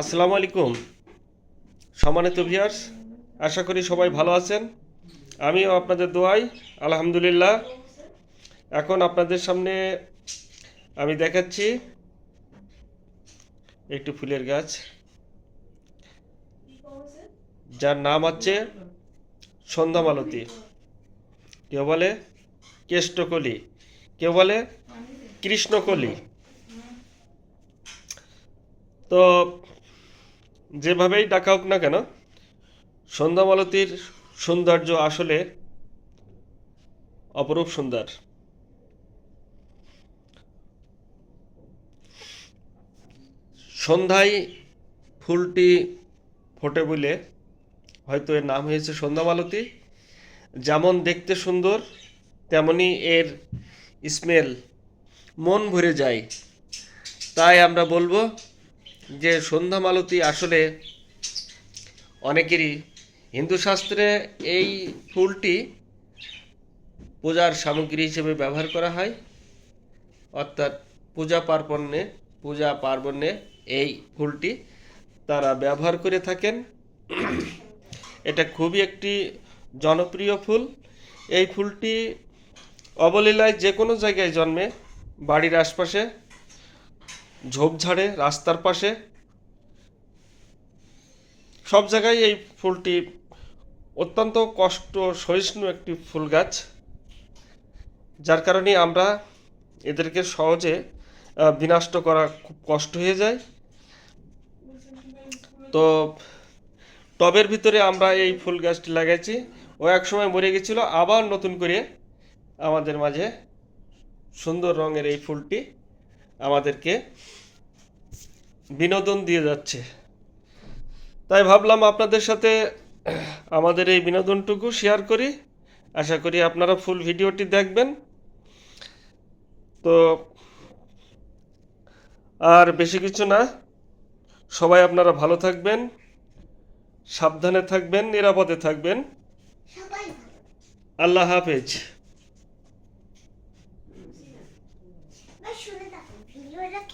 আসসালামু আলাইকুম। সম্মানিত ভিয়ার্স আশা করি সবাই ভালো আছেন। আমিও আপনাদের দোয়াই আলহামদুলিল্লাহ। এখন আপনাদের সামনে আমি দেখাচ্ছি একটি ফুলের গাছ। যার নাম হচ্ছে সন্ধ্যামালতী কেউ বলে কেষ্টকলি, কেউ বলে কৃষ্ণকলি। তো যেভাবেই ডাকা হোক না কেন, সন্ধ্যামালতীর সৌন্দর্য আসলে অপরূপ সুন্দর। সন্ধ্যায় ফুলটি ফোটে বলে হয়তো এর নাম হয়েছে সন্ধ্যামালতী। যেমন দেখতে সুন্দর, তেমনি এর স্মেল মন ভরে যায়। তাই আমরা বলব যে সন্ধ্যা মালতি আসলে অনেকেরই হিন্দু শাস্ত্রে এই ফুলটি পূজার সামগ্রী হিসেবে ব্যবহার করা হয়। অর্থাৎ পূজা পার্বণে পূজা পার্বণে এই ফুলটি তারা ব্যবহার করে থাকেন। এটা খুবই একটি জনপ্রিয় ফুল। এই ফুলটি অবলীলায় যে কোনো জায়গায় জন্মে, বাড়ির আশপাশে ঝোপঝাড়ে রাস্তার পাশে। সব জায়গায় এই ফুলটি অত্যন্ত কষ্ট সহিষ্ণু একটি ফুল গাছ। যার কারণে আমরা এদেরকে সহজে বিনষ্ট করা খুব কষ্ট হয়ে যায়। তো টবের ভিতরে আমরা এই ফুল গাছটি লাগাইছি। ও এক সময় মরে গেছিল, আবার নতুন করে আমাদের মাঝে সুন্দর রঙের এই ফুলটি আমাদেরকে বিনোদন দিয়ে যাচ্ছে। তাই ভাবলাম আপনাদের সাথে আমাদের এই বিনোদনটুকু শেয়ার করি। আশা করি আপনারা ফুল ভিডিওটি দেখবেন। তো আর বেশি কিছু না সবাই আপনারা ভালো থাকবেন সাবধানে থাকবেন নিরাপদে থাকবেন। আল্লাহ হাফেজ। You're lucky.